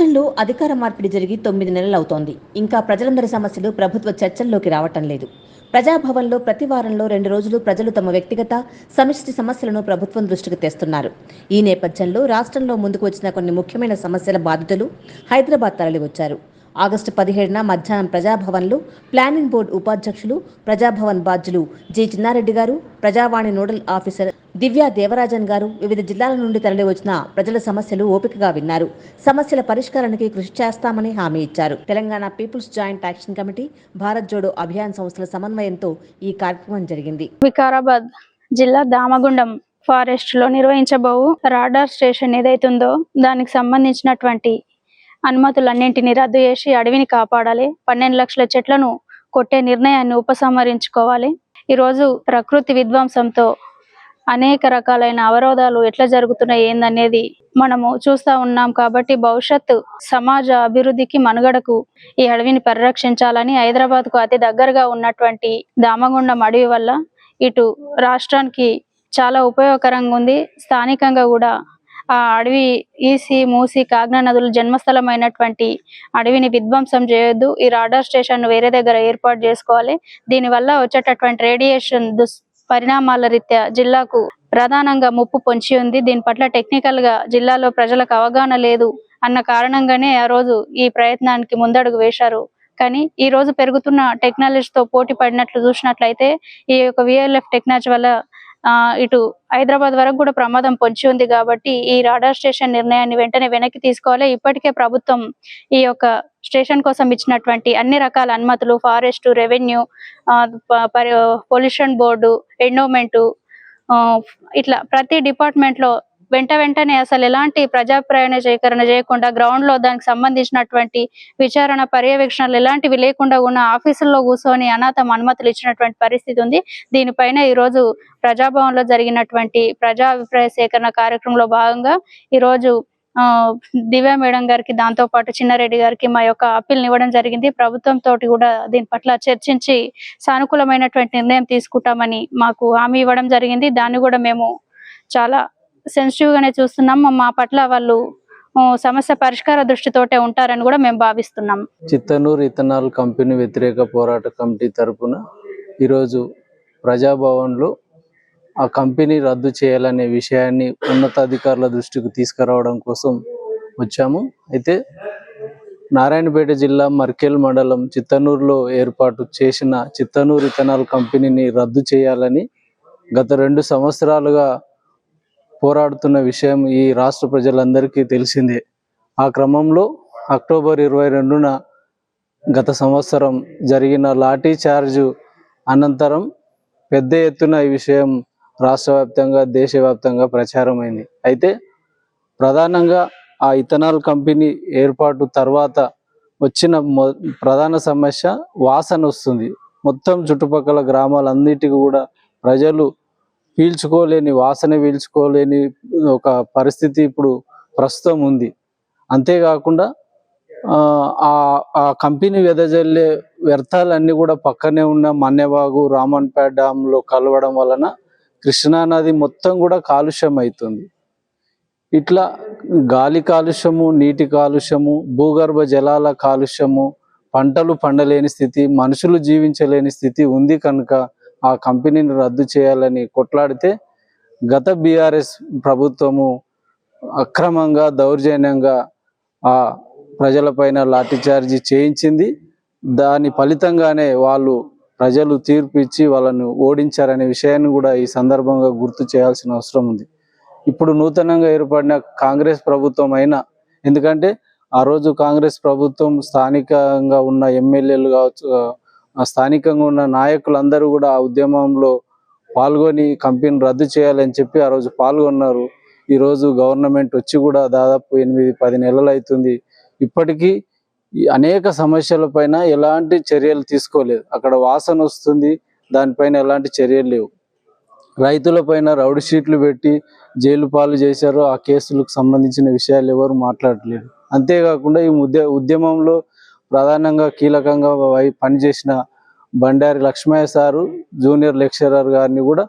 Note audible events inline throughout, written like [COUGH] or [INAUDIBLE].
రాష్ట్రంలో అధికార మార్పిడి జరిగి తొమ్మిది నెలలవుతోంది. ఇంకా ప్రజలందరి సమస్యలు ప్రభుత్వ చర్చల్లోకి రావటం లేదు. ప్రజాభవన్లో ప్రతి వారంలో రెండు రోజులు ప్రజలు తమ వ్యక్తిగత సమిష్టి సమస్యలను ప్రభుత్వం దృష్టికి తెస్తున్నారు. ఈ నేపథ్యంలో రాష్ట్రంలో ముందుకు వచ్చిన కొన్ని ముఖ్యమైన సమస్యల బాధితులు హైదరాబాద్ తరలివచ్చారు. ఆగస్టు పదిహేడున మధ్యాహ్నం ప్రజాభవన్లో ప్లానింగ్ బోర్డు ఉపాధ్యక్షులు ప్రజాభవన్ బాధ్యులు జి. చిన్నారెడ్డి గారు ప్రజావాణి నోడల్ ఆఫీసర్ దివ్యా దేవరాజన్ గారు వివిధ జిల్లాల నుండి తరలివచ్చిన ప్రజల సమస్యలు ఓపికగా విన్నారు. సమస్యల పరిష్కారానికి కృషి చేస్తామని హామీ ఇచ్చారు. Telangana people's joint action committee Bharat Jodo Abhiyan సంస్థల సమన్వయంతో ఈ కార్యక్రమం జరిగింది. వికారాబాద్ జిల్లా దామగుండం ఫారెస్ట్లో నిర్వహించబోవు రాడార్ స్టేషన్ ఏదైతుందో దానికి సంబంధించినటువంటి అనుమతులన్నింటినీ రద్దు చేసి అడవిని కాపాడాలి. పన్నెండు లక్షల చెట్లను కొట్టే నిర్ణయాన్ని ఉపసంహరించుకోవాలి. ఈరోజు ప్రకృతి విధ్వంసంతో అనేక రకాలైన అవరోధాలు ఎట్లా జరుగుతున్నాయి ఏందనేది మనము చూస్తా ఉన్నాం కాబట్టి భవిష్యత్తు సమాజ అభివృద్ధికి మనుగడకు ఈ అడవిని పరిరక్షించాలని హైదరాబాద్కు అతి దగ్గరగా ఉన్నటువంటి దామగుండం అడవి వల్ల ఇటు రాష్ట్రానికి చాలా ఉపయోగకరంగా ఉంది. స్థానికంగా కూడా ఆ అడవి ఈసి మూసి కాగ్నా నదుల జన్మస్థలమైనటువంటి అడవిని విధ్వంసం చేయొద్దు. ఈ రాడార్ స్టేషన్ వేరే దగ్గర ఏర్పాటు చేసుకోవాలి. దీనివల్ల వచ్చేటటువంటి రేడియేషన్ దుస్ పరిణామాల రీత్యా జిల్లాకు ప్రధానంగా ముప్పు పొంచి ఉంది. దీని పట్ల టెక్నికల్గా జిల్లాలో ప్రజలకు అవగాహన లేదు అన్న కారణంగానే ఆ రోజు ఈ ప్రయత్నానికి ముందడుగు వేశారు. కానీ ఈ రోజు పెరుగుతున్న టెక్నాలజీతో పోటీ పడినట్లు చూసినట్లయితే ఈ యొక్క విఎల్ఎఫ్ టెక్నాలజీ వల్ల ఇటు హైదరాబాద్ వరకు కూడా ప్రమాదం పొంచి ఉంది కాబట్టి ఈ రాడార్ స్టేషన్ నిర్ణయాన్ని వెంటనే వెనక్కి తీసుకోవాలి. ఇప్పటికే ప్రభుత్వం ఈ యొక్క స్టేషన్ కోసం ఇచ్చినటువంటి అన్ని రకాల అనుమతులు forest revenue pollution board endowment ఇట్లా ప్రతి డిపార్ట్మెంట్లో వెంట వెంటనే అసలు ఎలాంటి ప్రజాప్రయాణ సేకరణ చేయకుండా గ్రౌండ్లో దానికి సంబంధించినటువంటి విచారణ పర్యవేక్షణలు ఎలాంటివి లేకుండా ఉన్న ఆఫీసుల్లో కూర్చొని అనాథం అనుమతులు ఇచ్చినటువంటి పరిస్థితి ఉంది. దీనిపైన ఈ రోజు ప్రజాభవన్లో జరిగినటువంటి ప్రజా అభిప్రాయ సేకరణ కార్యక్రమంలో భాగంగా ఈ రోజు ఆ దివ్య మేడం గారికి దాంతో పాటు చిన్నారెడ్డి గారికి మా యొక్క అప్పీల్ ఇవ్వడం జరిగింది. ప్రభుత్వం తోటి కూడా దీని పట్ల చర్చించి సానుకూలమైనటువంటి నిర్ణయం తీసుకుంటామని మాకు హామీ ఇవ్వడం జరిగింది. దాన్ని కూడా మేము చాలా సెన్సిటివ్గానే చూస్తున్నాం. మా పట్ల వాళ్ళు సమస్య పరిష్కార దృష్టితోటే ఉంటారని కూడా మేము భావిస్తున్నాం. చిత్తనూరు ఇథనాల్ కంపెనీ వ్యతిరేక పోరాట కమిటీ తరపున ఈరోజు ప్రజాభవన్లో ఆ కంపెనీ రద్దు చేయాలనే విషయాన్ని ఉన్నతాధికారుల దృష్టికి తీసుకురావడం కోసం వచ్చాము. అయితే నారాయణపేట జిల్లా మర్కెల్ మండలం చిత్తనూరులో ఏర్పాటు చేసిన చిత్తనూరు ఇథనాల్ కంపెనీని రద్దు చేయాలని గత రెండు సంవత్సరాలుగా పోరాడుతున్న విషయం ఈ రాష్ట్ర ప్రజలందరికీ తెలిసిందే. ఆ క్రమంలో అక్టోబర్ ఇరవై రెండున గత సంవత్సరం జరిగిన లాఠీ చార్జు అనంతరం పెద్ద ఎత్తున ఈ విషయం రాష్ట్ర వ్యాప్తంగా దేశవ్యాప్తంగా ప్రచారమైంది. అయితే ప్రధానంగా ఆ ఇథనాల్ కంపెనీ ఏర్పాటు తర్వాత వచ్చిన మొ ప్రధాన సమస్య వాసన వస్తుంది మొత్తం చుట్టుపక్కల గ్రామాలన్నిటికీ కూడా ప్రజలు పీల్చుకోలేని వాసన పీల్చుకోలేని ఒక పరిస్థితి ఇప్పుడు ప్రస్తుతం ఉంది. అంతేకాకుండా ఆ, ఆ కంపెనీ వెదజల్లే వ్యర్థాలన్నీ కూడా పక్కనే ఉన్న మన్నెవాగు రామన్పేట డ్యాంలో కలవడం వలన కృష్ణానది మొత్తం కూడా కాలుష్యం అవుతుంది ఇట్లా గాలి కాలుష్యము నీటి కాలుష్యము భూగర్భ జలాల కాలుష్యము పంటలు పండలేని స్థితి మనుషులు జీవించలేని స్థితి ఉంది కనుక ఆ కంపెనీని రద్దు చేయాలని కొట్లాడితే గత బీఆర్ఎస్ ప్రభుత్వము అక్రమంగా దౌర్జన్యంగా ఆ ప్రజలపైన లాఠీచార్జీ చేయించింది. దాని ఫలితంగానే వాళ్ళు ప్రజలు తీర్పు ఇచ్చి వాళ్ళను ఓడించారనే విషయాన్ని కూడా ఈ సందర్భంగా గుర్తు చేయాల్సిన అవసరం ఉంది. ఇప్పుడు నూతనంగా ఏర్పడిన కాంగ్రెస్ ప్రభుత్వం అయినా ఎందుకంటే ఆ రోజు కాంగ్రెస్ ప్రభుత్వం స్థానికంగా ఉన్న ఎమ్మెల్యేలు కావచ్చు స్థానికంగా ఉన్న నాయకులందరూ కూడా ఆ ఉద్యమంలో పాల్గొని కంపెనీ రద్దు చేయాలని చెప్పి ఆ రోజు పాల్గొన్నారు. ఈరోజు గవర్నమెంట్ వచ్చి కూడా దాదాపు ఎనిమిది పది నెలలు అవుతుంది. ఇప్పటికీ ఈ అనేక సమస్యల పైన ఎలాంటి చర్యలు తీసుకోలేదు. అక్కడ వాసన వస్తుంది దానిపైన ఎలాంటి చర్యలు లేవు. రైతుల పైన రౌడీ షీట్లు పెట్టి జైలు పాలు చేశారు ఆ కేసులకు సంబంధించిన విషయాలు ఎవరు మాట్లాడలేదు. అంతేకాకుండా ఈ ఉద్య ఉద్యమంలో ప్రధానంగా కీలకంగా వై- పనిచేసిన Bandari Lakshmaiah sir junior lecturer గారిని కూడా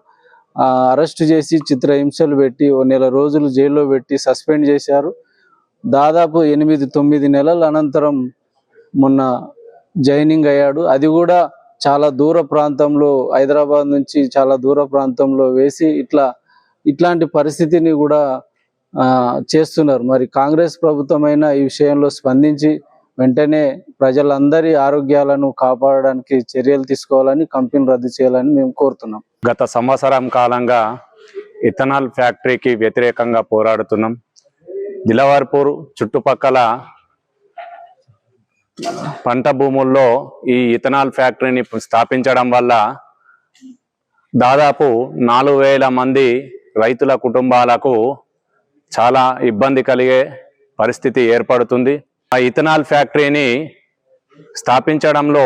అరెస్ట్ చేసి చిత్రహింసలు పెట్టి ఓ నెల రోజులు జైల్లో పెట్టి సస్పెండ్ చేశారు. దాదాపు ఎనిమిది తొమ్మిది నెలల అనంతరం మొన్న జాయినింగ్ అయ్యాడు. అది కూడా చాలా దూర ప్రాంతంలో హైదరాబాద్ నుంచి చాలా దూర ప్రాంతంలో వేసి ఇట్లా ఇట్లాంటి పరిస్థితిని కూడా చేస్తున్నారు. మరి కాంగ్రెస్ ప్రభుత్వమైన ఈ విషయంలో స్పందించి వెంటనే ప్రజలందరి ఆరోగ్యాలను కాపాడడానికి చర్యలు తీసుకోవాలని కంపెనీ రద్దు చేయాలని మేము కోరుతున్నాం. గత సంవత్సరం కాలంగా ఇథనాల్ ఫ్యాక్టరీకి వ్యతిరేకంగా పోరాడుతున్నాం. దిలవర్పూర్ చుట్టుపక్కల పంట భూముల్లో ఈ ఇథనాల్ ఫ్యాక్టరీని స్థాపించడం వల్ల దాదాపు నాలుగు వేల మంది రైతుల కుటుంబాలకు చాలా ఇబ్బంది కలిగే పరిస్థితి ఏర్పడుతుంది. ఆ ఇథనాల్ ఫ్యాక్టరీని స్థాపించడంలో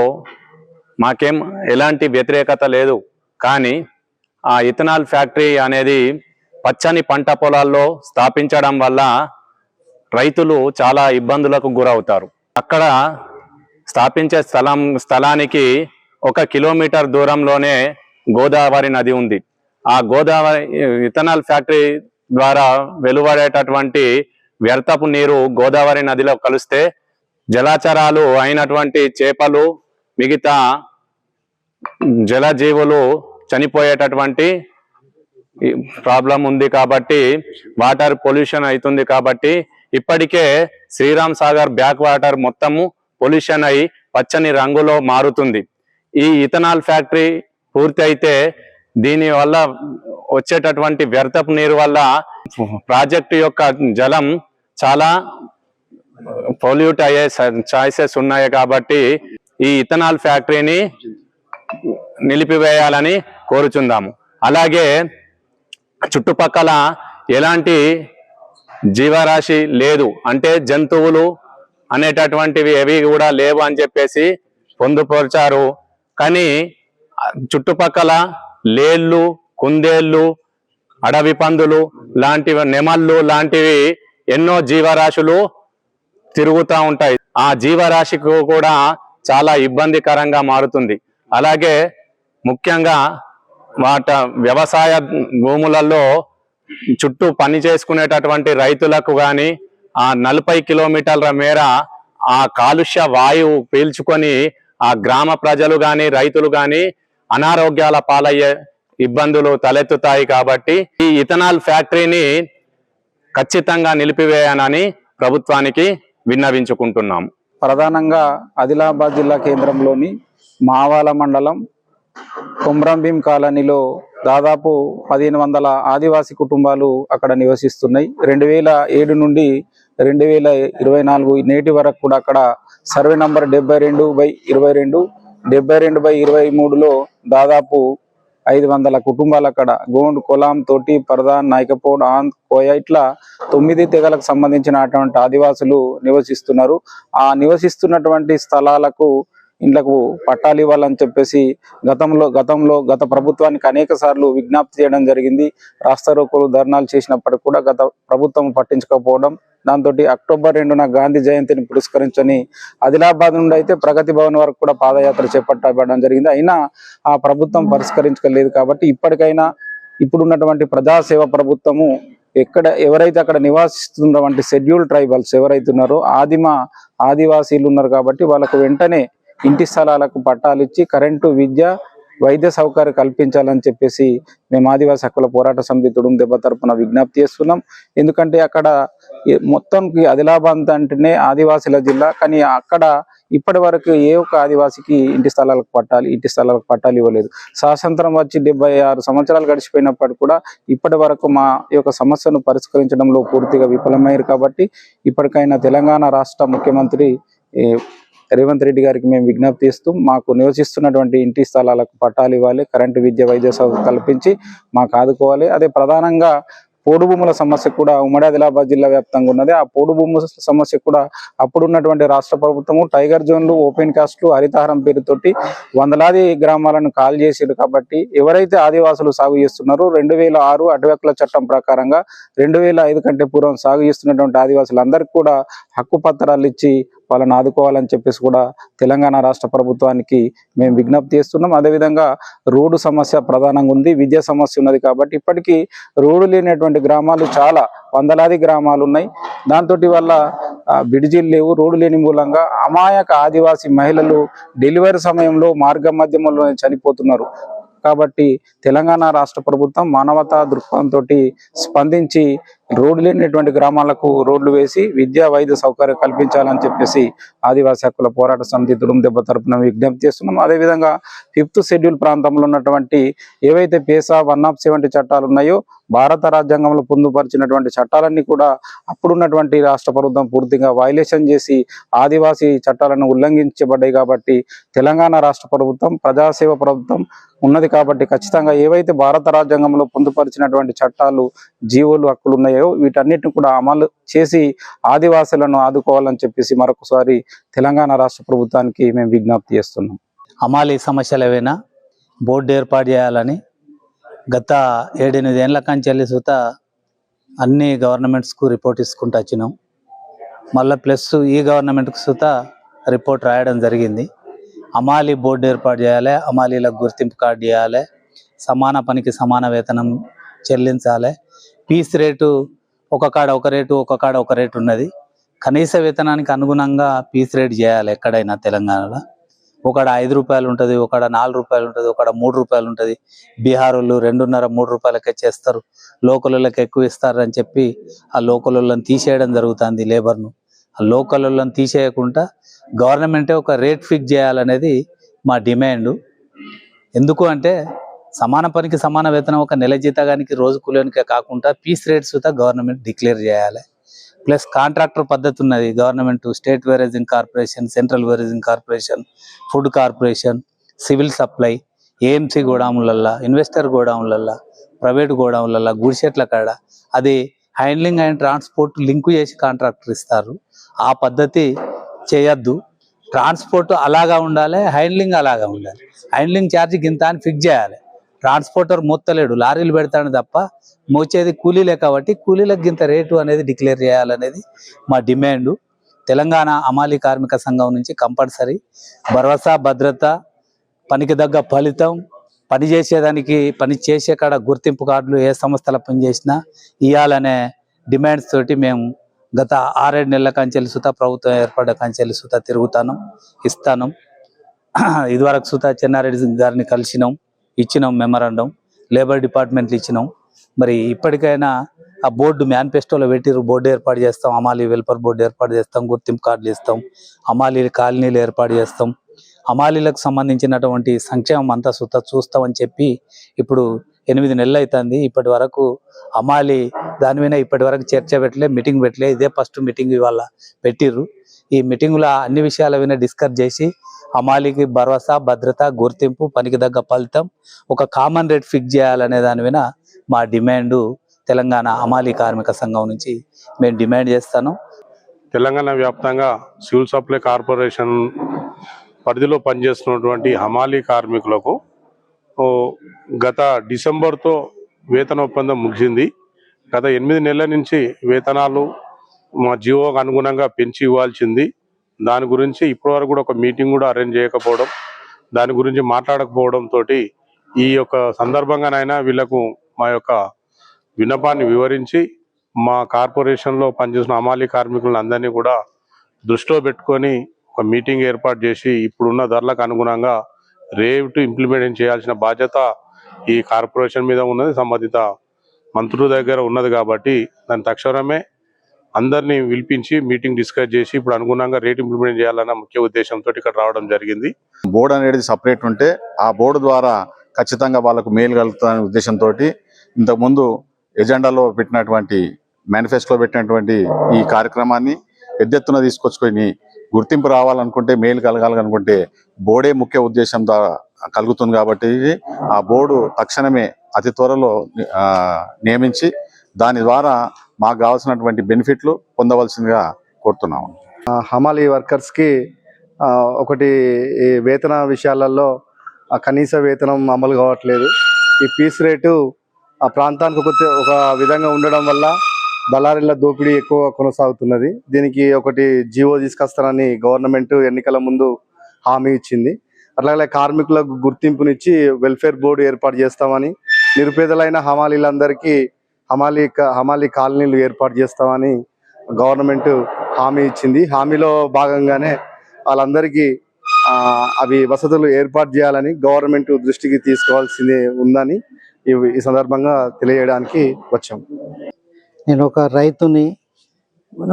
మాకేం ఎలాంటి వ్యతిరేకత లేదు. కానీ ఆ ఇథనాల్ ఫ్యాక్టరీ అనేది పచ్చని పంట పొలాల్లో స్థాపించడం వల్ల రైతులు చాలా ఇబ్బందులకు గురవుతారు. అక్కడ స్థాపించే స్థలం స్థలానికి ఒక కిలోమీటర్ దూరంలోనే గోదావరి నది ఉంది. ఆ గోదావరి ఇథనాల్ ఫ్యాక్టరీ ద్వారా వెలువడేటటువంటి వ్యర్థపు నీరు గోదావరి నదిలో కలిస్తే జలాచరాలు అయినటువంటి చేపలు మిగతా జలజీవులు చనిపోయేటటువంటి ప్రాబ్లం ఉంది కాబట్టి వాటర్ పొల్యూషన్ అవుతుంది కాబట్టి ఇప్పటికే శ్రీరామ్ సాగర్ బ్యాక్ వాటర్ మొత్తము పొల్యూషన్ అయి పచ్చని రంగులో మారుతుంది. ఈ ఇథనాల్ ఫ్యాక్టరీ పూర్తి అయితే దీని వల్ల వచ్చేటటువంటి వ్యర్థపు నీరు వల్ల ప్రాజెక్టు యొక్క జలం చాలా పొల్యూట్ అయ్యే ఛాయిసెస్ ఉన్నాయి కాబట్టి ఈ ఇథనాల్ ఫ్యాక్టరీని నిలిపివేయాలని కోరుచుందాము. అలాగే చుట్టుపక్కల ఎలాంటి జీవరాశి లేదు. అంటే జంతువులు అనేటటువంటివి ఏవి కూడా లేవు అని చెప్పేసి పొందుపరిచారు. కానీ చుట్టుపక్కల లేళ్ళు కుందేళ్ళు అడవి పందులు లాంటివి నెమళ్ళు లాంటివి ఎన్నో జీవరాశులు తిరుగుతూ ఉంటాయి. ఆ జీవరాశికి కూడా చాలా ఇబ్బందికరంగా మారుతుంది. అలాగే ముఖ్యంగా వాట వ్యవసాయ భూములలో చుట్టూ పని చేసుకునేటటువంటి రైతులకు కానీ ఆ నలభై కిలోమీటర్ల మేర ఆ కాలుష్య వాయువు పీల్చుకొని ఆ గ్రామ ప్రజలు కానీ రైతులు కానీ అనారోగ్యాల పాలయ్యే ఇబ్బందులు తలెత్తుతాయి కాబట్టి ఈ ఇథనాల్ ఫ్యాక్టరీని ఖచ్చితంగా నిలిపివేయాలని ప్రభుత్వానికి విన్నవించుకుంటున్నాం ప్రధానంగా ఆదిలాబాద్ జిల్లా కేంద్రంలోని మావాల మండలం కుమ్రంభీం కాలనీలో దాదాపు పదిహేను వందల ఆదివాసీ కుటుంబాలు అక్కడ నివసిస్తున్నాయి. రెండు వేల ఏడు నుండి రెండు వేల ఇరవై నాలుగు నేటి వరకు కూడా అక్కడ సర్వే నంబర్ డెబ్బై రెండు బై ఇరవై రెండు డెబ్బై రెండు బై ఇరవై మూడులో దాదాపు ఐదు వందల కుటుంబాలు అక్కడ గోండ్ కొలాం తోటి ప్రధాన్ నాయకపోడ్ ఆంద్ కోయ ఇట్లా తొమ్మిది తెగలకు సంబంధించినటువంటి ఆదివాసులు నివసిస్తున్నారు. ఆ నివసిస్తున్నటువంటి స్థలాలకు ఇండ్లకు పట్టాలు ఇవ్వాలని చెప్పేసి గతంలో గతంలో గత ప్రభుత్వానికి అనేక సార్లు విజ్ఞప్తి చేయడం జరిగింది. రాస్తా రోకోలు ధర్నాలు చేసినప్పటికీ కూడా గత ప్రభుత్వం పట్టించకపోవడం. దాంతో అక్టోబర్ రెండున గాంధీ జయంతిని పురస్కరించని ఆదిలాబాద్ నుండి అయితే ప్రగతి భవన్ వరకు కూడా పాదయాత్ర చేపట్టబడడం జరిగింది. అయినా ఆ ప్రభుత్వం పరిష్కరించలేదు కాబట్టి ఇప్పటికైనా ఇప్పుడున్నటువంటి ప్రజాసేవ ప్రభుత్వము ఎక్కడ ఎవరైతే అక్కడ నివాసిస్తున్నటువంటి షెడ్యూల్ ట్రైబల్స్ ఎవరైతే ఉన్నారో ఆదిమ ఆదివాసీలు ఉన్నారు కాబట్టి వాళ్ళకు వెంటనే ఇంటి స్థలాలకు పట్టాలు ఇచ్చి కరెంటు విద్య వైద్య సౌకర్యం కల్పించాలని చెప్పేసి మేము ఆదివాసీ హక్కుల పోరాట సమితి తుడుం దెబ్బ తరపున విజ్ఞప్తి చేస్తున్నాం. ఎందుకంటే అక్కడ మొత్తంకి ఆదిలాబాద్ అంటేనే ఆదివాసీల జిల్లా కానీ అక్కడ ఇప్పటి వరకు ఏ ఒక్క ఆదివాసికి ఇంటి స్థలాలకు పట్టాలి ఇంటి స్థలాలకు పట్టాలు ఇవ్వలేదు. స్వాతంత్రం వచ్చి డెబ్బై ఆరు సంవత్సరాలు గడిచిపోయినప్పటికీ కూడా ఇప్పటి వరకు మా యొక్క సమస్యను పరిష్కరించడంలో పూర్తిగా విఫలమయ్యారు కాబట్టి ఇప్పటికైనా తెలంగాణ రాష్ట్ర ముఖ్యమంత్రి ఏ, రేవంత్ రెడ్డి గారికి మేము విజ్ఞప్తి ఇస్తూ మాకు నివసిస్తున్నటువంటి ఇంటి స్థలాలకు పట్టాలు ఇవ్వాలి కరెంటు విద్య వైద్య సౌకర్యం కల్పించి మాకు ఆదుకోవాలి. అదే ప్రధానంగా పోడు భూముల సమస్య కూడా ఉమ్మడి ఆదిలాబాద్ జిల్లా వ్యాప్తంగా ఉన్నది. ఆ పోడు భూముల సమస్య కూడా అప్పుడున్నటువంటి రాష్ట్ర ప్రభుత్వము టైగర్ జోన్లు ఓపెన్ కాస్ట్లు హరితహారం పేరుతోటి వందలాది గ్రామాలను కాల్ చేసారు కాబట్టి ఎవరైతే ఆదివాసులు సాగు చేస్తున్నారో రెండు వేల ఆరు అటవీకుల చట్టం ప్రకారంగా రెండు వేల ఐదు కంటే పూర్వం సాగు చేస్తున్నటువంటి ఆదివాసులందరికీ కూడా హక్కు పత్రాలు ఇచ్చి వాళ్ళని ఆదుకోవాలని చెప్పేసి కూడా తెలంగాణ రాష్ట్ర ప్రభుత్వానికి మేము విజ్ఞప్తి చేస్తున్నాం. అదేవిధంగా రోడ్డు సమస్య ప్రధానంగా ఉంది. విద్యా సమస్య ఉన్నది కాబట్టి ఇప్పటికీ రోడ్డు లేనటువంటి గ్రామాలు చాలా వందలాది గ్రామాలు ఉన్నాయి. దాంతో వల్ల బిడిజీలు లేవు. రోడ్డు లేని మూలంగా అమాయక ఆదివాసీ మహిళలు డెలివరీ సమయంలో మార్గ మధ్యమంలో చనిపోతున్నారు. కాబట్టి తెలంగాణ రాష్ట్ర ప్రభుత్వం మానవతా దృక్పథంతో స్పందించి రోడ్లు లేనటువంటి గ్రామాలకు రోడ్లు వేసి విద్యా వైద్య సౌకర్యం కల్పించాలని చెప్పేసి ఆదివాసీ హక్కుల పోరాట సమితి దుడుం దెబ్బ తరపున విజ్ఞప్తి చేస్తున్నాం. అదేవిధంగా ఫిఫ్త్ షెడ్యూల్ ప్రాంతంలో ఉన్నటువంటి ఏవైతే పేసా వన్ ఆఫ్ సెవెంటీ చట్టాలు ఉన్నాయో భారత రాజ్యాంగంలో పొందుపరిచినటువంటి చట్టాలన్నీ కూడా అప్పుడున్నటువంటి రాష్ట్ర ప్రభుత్వం పూర్తిగా వైలేషన్ చేసి ఆదివాసీ చట్టాలను ఉల్లంఘించబడ్డాయి కాబట్టి తెలంగాణ రాష్ట్ర ప్రభుత్వం ప్రజాసేవ ప్రభుత్వం ఉన్నది కాబట్టి ఖచ్చితంగా ఏవైతే భారత రాజ్యాంగంలో పొందుపరిచినటువంటి చట్టాలు జీవోలు హక్కులు ఉన్నాయో వీటన్నిటిని కూడా అమలు చేసి ఆదివాసులను ఆదుకోవాలని చెప్పేసి మరొకసారి తెలంగాణ రాష్ట్ర ప్రభుత్వానికి మేము విజ్ఞప్తి చేస్తున్నాం. అమాలి సమస్యలు ఏవైనా బోర్డు ఏర్పాటు చేయాలని గత ఏడెనిమిది ఏళ్ళ కంచెల్లి సుత అన్ని గవర్నమెంట్స్కు రిపోర్ట్ ఇసుకుంటూ వచ్చినాం. మళ్ళీ ప్లస్ ఈ గవర్నమెంట్కి సుత రిపోర్ట్ రాయడం జరిగింది. అమాలి బోర్డు ఏర్పాటు చేయాలి అమాలీలకు గుర్తింపు కార్డు చేయాలి సమాన పనికి సమాన వేతనం చెల్లించాలి పీస్ రేటు ఒక కాడ ఒక రేటు ఒక కాడ ఒక రేటు ఉన్నది. కనీస వేతనానికి అనుగుణంగా పీస్ రేట్ చేయాలి ఎక్కడైనా తెలంగాణలో. ఒకడ ఐదు రూపాయలు ఉంటుంది ఒకడ నాలుగు రూపాయలు ఉంటుంది ఒకడ మూడు రూపాయలు ఉంటుంది. బీహార్ వాళ్ళు రెండున్నర మూడు రూపాయలకే చేస్తారు. లోకలులకు ఎక్కువ ఇస్తారు అని చెప్పి ఆ లోకలులను తీసేయడం జరుగుతుంది లేబర్ను. ఆ లోకలులను తీసేయకుండా గవర్నమెంటే ఒక రేట్ ఫిక్స్ చేయాలనేది మా డిమాండ్. ఎందుకు అంటే సమాన పనికి సమాన వేతనం ఒక నెల జీతగానికి రోజు కూలీనికే కాకుండా పీస్ రేట్స్ సుతా గవర్నమెంట్ డిక్లేర్ చేయాలి. ప్లస్ కాంట్రాక్టర్ పద్ధతి ఉన్నది. Government state warehousing corporation central warehousing corporation food corporation civil supply AMC గోడౌన్లల్లా investor గోడౌన్లల్లా ప్రైవేట్ గోడౌన్లల్లా గుడిసెట్ల కాడ. అది హ్యాండ్లింగ్ అండ్ ట్రాన్స్పోర్ట్ లింకు చేసి కాంట్రాక్టర్ ఇస్తారు. ఆ పద్ధతి చేయొద్దు. ట్రాన్స్పోర్ట్ అలాగా ఉండాలి హ్యాండ్లింగ్ అలాగా ఉండాలి. హ్యాండ్లింగ్ ఛార్జ్ గింత అని ఫిక్స్ చేయాలి. ట్రాన్స్పోర్టర్ మొత్తలేడు లారీలు పెడతాడు తప్ప మోచేది కూలీలే కాబట్టి కూలీలకు గింత రేటు అనేది డిక్లేర్ చేయాలనేది మా డిమాండ్. తెలంగాణ అమాలి కార్మిక సంఘం నుంచి కంపల్సరీ. భరోసా భద్రత పనికి తగ్గ ఫలితం పని చేసేదానికి పని చేసే కాడ గుర్తింపు కార్డులు ఏ సంస్థల పనిచేసినా ఇవ్వాలనే డిమాండ్స్ తోటి మేము గత ఆరేడు నెలల కంచెలు సుత ప్రభుత్వం ఏర్పడ్డ కంచెలు సుత తిరుగుతాను ఇస్తాను. [CLEARS THROAT] ఇదివరకు సుత చెన్నారెడ్డి గారిని కలిసినాం. ఇచ్చినాం మెమరాండం లేబర్ డిపార్ట్మెంట్లు ఇచ్చినాం. మరి ఇప్పటికైనా ఆ బోర్డు మేనిఫెస్టోలో పెట్టిరు బోర్డు ఏర్పాటు చేస్తాం. అమాలి వెల్ఫేర్ బోర్డు ఏర్పాటు చేస్తాం గుర్తింపు కార్డులు ఇస్తాం. అమాలి కాలనీలు ఏర్పాటు చేస్తాం. అమాలీలకు సంబంధించినటువంటి సంక్షేమం అంతా సుత చూస్తామని చెప్పి ఇప్పుడు ఎనిమిది నెలలు అవుతుంది ఇప్పటి వరకు అమాలి దాని మీద ఇప్పటి వరకు చర్చ పెట్టలే మీటింగ్ పెట్టలే. ఇదే ఫస్ట్ మీటింగ్ ఇవాళ పెట్టిర్రు. ఈ మీటింగ్లో అన్ని విషయాల మీద డిస్కస్ చేసి అమాలికి భరోసా భద్రత గుర్తింపు పనికి తగ్గ ఫలితం. ఒక కామన్ రేట్ ఫిక్స్ చేయాలనే దాని మీద మా డిమాండ్ తెలంగాణ అమాలి కార్మిక సంఘం నుంచి మేము డిమాండ్ చేస్తాను. తెలంగాణ వ్యాప్తంగా సివిల్ సప్లై కార్పొరేషన్ పరిధిలో పనిచేస్తున్నటువంటి హమాలీ కార్మికులకు గత డిసెంబర్తో వేతన ఒప్పందం ముగిసింది. గత ఎనిమిది నెలల నుంచి వేతనాలు మా జీవోకు అనుగుణంగా పెంచి ఇవ్వాల్సింది. దాని గురించి ఇప్పటివరకు కూడా ఒక మీటింగ్ కూడా అరేంజ్ చేయకపోవడం దాని గురించి మాట్లాడకపోవడంతో ఈ యొక్క సందర్భంగానైనా వీళ్ళకు మా యొక్క విన్నపాన్ని వివరించి మా కార్పొరేషన్లో పనిచేసిన అమాలి కార్మికులను అందరినీ కూడా దృష్టిలో పెట్టుకొని ఒక మీటింగ్ ఏర్పాటు చేసి ఇప్పుడున్న ధరలకు అనుగుణంగా రేటు ఇంప్లిమెంట్ చేయాల్సిన బాధ్యత ఈ కార్పొరేషన్ మీద ఉన్నది సంబంధిత మంత్రుల దగ్గర ఉన్నది కాబట్టి దాని తక్షణమే అందరినీ పిలిపించి మీటింగ్ డిస్కస్ చేసి ఇప్పుడు అనుగుణంగా రేట్ ఇంప్లిమెంట్ చేయాలన్న ముఖ్య ఉద్దేశంతో ఇక్కడ రావడం జరిగింది. బోర్డు అనేది సపరేట్ ఉంటే ఆ బోర్డు ద్వారా ఖచ్చితంగా వాళ్ళకు మేలు కలుగుతుందనే ఉద్దేశంతో ఇంతకుముందు ఎజెండాలో పెట్టినటువంటి మేనిఫెస్టోలో పెట్టినటువంటి ఈ కార్యక్రమాన్ని పెద్ద ఎత్తున తీసుకొచ్చుకొని గుర్తింపు రావాలనుకుంటే మేలు కలగాలనుకుంటే బోర్డే ముఖ్య ఉద్దేశం కలుగుతుంది కాబట్టి ఆ బోర్డు తక్షణమే అతి త్వరలో నియమించి దాని ద్వారా మాకు కావాల్సినటువంటి బెనిఫిట్లు పొందవలసిందిగా కోరుతున్నాము. హమాలి హమాలీ వర్కర్స్కి ఒకటి ఈ వేతన విషయాలలో కనీస వేతనం అమలు కావట్లేదు. ఈ పీస్ రేటు ఆ ప్రాంతానికి ఒక ఒక విధంగా ఉండడం వల్ల దళారీల దోపిడీ ఎక్కువ కొనసాగుతున్నది. దీనికి ఒకటి జీవో తీసుకొస్తానని గవర్నమెంట్ ఎన్నికల ముందు హామీ ఇచ్చింది. అట్లాగే కార్మికులకు గుర్తింపునిచ్చి వెల్ఫేర్ బోర్డు ఏర్పాటు చేస్తామని నిరుపేదలైన హమాలీలందరికీ హమాలీ క- హమాలీ కాలనీలు ఏర్పాటు చేస్తామని గవర్నమెంట్ హామీ ఇచ్చింది. హామీలో భాగంగానే వాళ్ళందరికీ అవి వసతులు ఏర్పాటు చేయాలని గవర్నమెంట్ దృష్టికి తీసుకోవాల్సింది ఉందని ఈ- సందర్భంగా తెలియజేయడానికి వచ్చాం. నేను ఒక రైతుని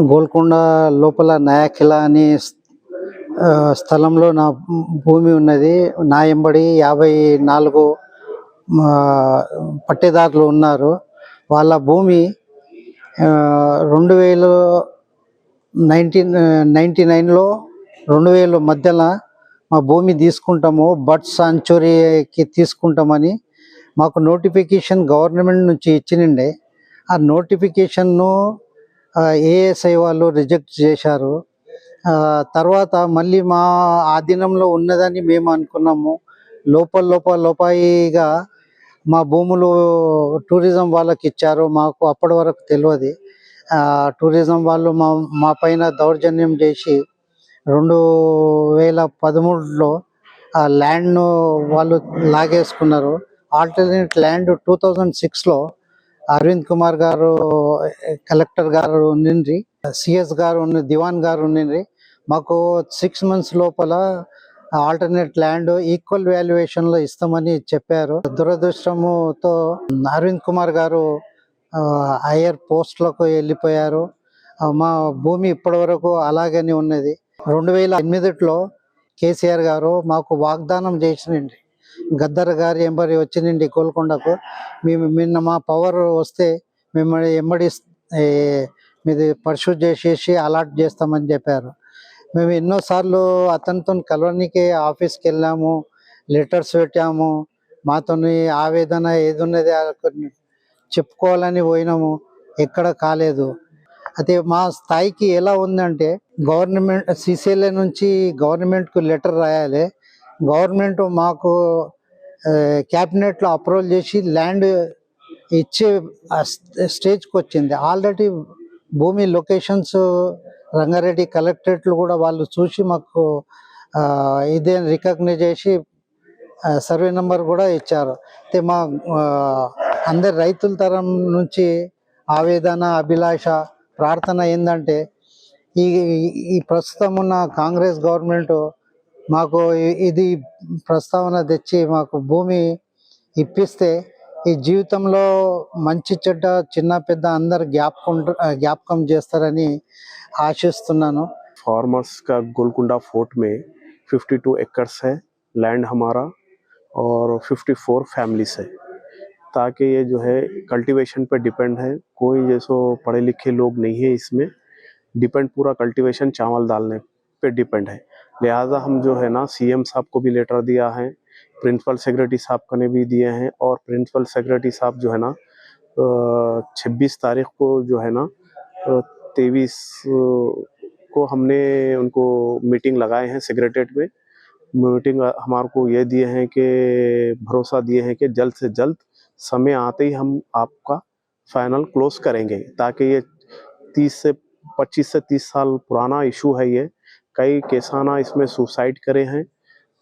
గోల్కొండ లోపల నాయకిల అనే స్- స్థలంలో నా భూమి ఉన్నది. నా ఎంబడి యాభై నాలుగు పట్టేదారులు ఉన్నారు. వాళ్ళ భూమి రెండు వేలు నైన్టీన్ నైంటీ నైన్లో రెండు వేల మధ్యలో మా భూమి తీసుకుంటాము బర్డ్ సాంచురీకి తీసుకుంటామని మాకు నోటిఫికేషన్ గవర్నమెంట్ నుంచి ఇచ్చినండే. ఆ నోటిఫికేషన్ను ఏఎస్ఐ వాళ్ళు రిజెక్ట్ చేశారు. తర్వాత మళ్ళీ మా ఆధీనంలో ఉన్నదని మేము అనుకున్నాము. లోపల లోపల లోపాయిగా మా భూములు టూరిజం వాళ్ళకి ఇచ్చారు. మాకు అప్పటి వరకు తెలియదు. టూరిజం వాళ్ళు మా మా పైన దౌర్జన్యం చేసి రెండు వేల పదమూడులో ఆ ల్యాండ్ను వాళ్ళు లాగేసుకున్నారు. ఆల్టర్నేట్ ల్యాండ్ టూ థౌజండ్ సిక్స్లో అరవింద్ కుమార్ గారు కలెక్టర్ గారు ఉండిండ్రి. సిఎస్ గారు ఉన్న దివాన్ గారు ఉండిండ్రి. మాకు సిక్స్ మంత్స్ లోపల ఆల్టర్నేట్ ల్యాండ్ ఈక్వల్ వాల్యుయేషన్లో ఇస్తామని చెప్పారు. దురదృష్టముతో అరవింద్ కుమార్ గారు హయ్యర్ పోస్ట్లకు వెళ్ళిపోయారు. మా భూమి ఇప్పటి వరకు అలాగనే ఉన్నది. రెండు వేల ఎనిమిదిలో కేసీఆర్ గారు మాకు వాగ్దానం చేసినండి. గద్దర్ గారి ఎంబడి వచ్చినండి గోల్కొండకు. మేము నిన్న మా పవర్ వస్తే మిమ్మల్ని ఎంబడి మీది పర్సూ చేసేసి అలాట్ చేస్తామని చెప్పారు. మేము ఎన్నోసార్లు అతనితో కలవడానికి ఆఫీస్కి వెళ్ళాము లెటర్స్ పెట్టాము మాతోని ఆవేదన ఏది ఉన్నది చెప్పుకోవాలని పోయినాము ఎక్కడ కాలేదు. అయితే మా స్థాయికి ఎలా ఉందంటే గవర్నమెంట్ సిసిఎల్ఏ నుంచి గవర్నమెంట్కు లెటర్ రాయాలి. గవర్నమెంట్ మాకు క్యాబినెట్లో అప్రూవల్ చేసి ల్యాండ్ ఇచ్చే స్టేజ్కి వచ్చింది. ఆల్రెడీ భూమి లొకేషన్స్ రంగారెడ్డి కలెక్టరేట్లు కూడా వాళ్ళు చూసి మాకు ఇదే రికగ్నైజ్ చేసి సర్వే నెంబర్ కూడా ఇచ్చారు. అయితే మా అందరి రైతుల తరం నుంచి ఆవేదన అభిలాష ప్రార్థన ఏంటంటే ఈ ఈ ప్రస్తుతం ఉన్న కాంగ్రెస్ గవర్నమెంట్ మాకు ఇది ప్రస్తావన తెచ్చి మాకు భూమి ఇప్పిస్తే ఈ జీవితంలో మంచి చెడ్డ చిన్న పెద్ద అందరు జ్ఞాపకం జ్ఞాపకం చేస్తారని ఆశిస్తున్నాను फार्मर्स का गोलकुंडा फोर्ट में 52 एकर्स है लैंड हमारा और 54 फैमिलीज है ताकि ये जो है कल्टीवेशन पे डिपेंड है कोई जैसो पढ़े लिखे लोग नहीं है इसमें डिपेंड पूरा कल्टीवेशन चावल डालने पे डिपेंड है लिहाजा हम जो है ना सीएम साहब को भी लेटर दिया है प्रिंसिपल सेक्रेटरी साहब को ने भी दिए हैं और प्रिंसिपल सेक्रेटरी साहब जो है ना छब्बीस तारीख को जो है ना तेईस को हमने उनको मीटिंग लगाए हैं सेक्रेटरीट में। मीटिंग हमारे को ये दिए हैं कि, भरोसा दिए हैं कि जल्द से जल्द समय आते ही हम आपका फाइनल क्लोज करेंगे, ताकि ये तीस से, पच्चीस से तीस साल पुराना इशू है ये। कई किसान इसमें सुसाइड करे हैं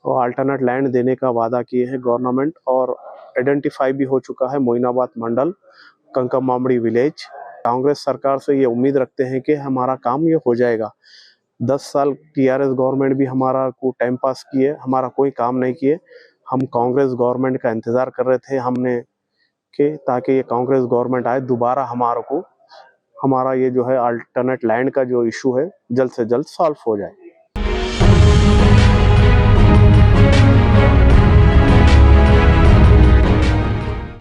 और अल्टरनेट लैंड देने का वादा किए हैं गवर्नमेंट और आइडेंटिफाई भी हो चुका है मोइनाबाद मंडल, कंकम मामड़ी विलेज। कांग्रेस सरकार से ये उम्मीद रखते हैं कि हमारा काम ये हो जाएगा। दस साल टीआरएस गवर्नमेंट भी हमारा को टाइम पास किए, हमारा कोई काम नहीं किए। हम कांग्रेस गवर्नमेंट का इंतज़ार कर रहे थे हमने के ताकि ये कांग्रेस गवर्नमेंट आए दोबारा हमारे को, हमारा ये जो है अल्टरनेट लैंड का जो इशू है, जल्द से जल्द सॉल्व हो जाए।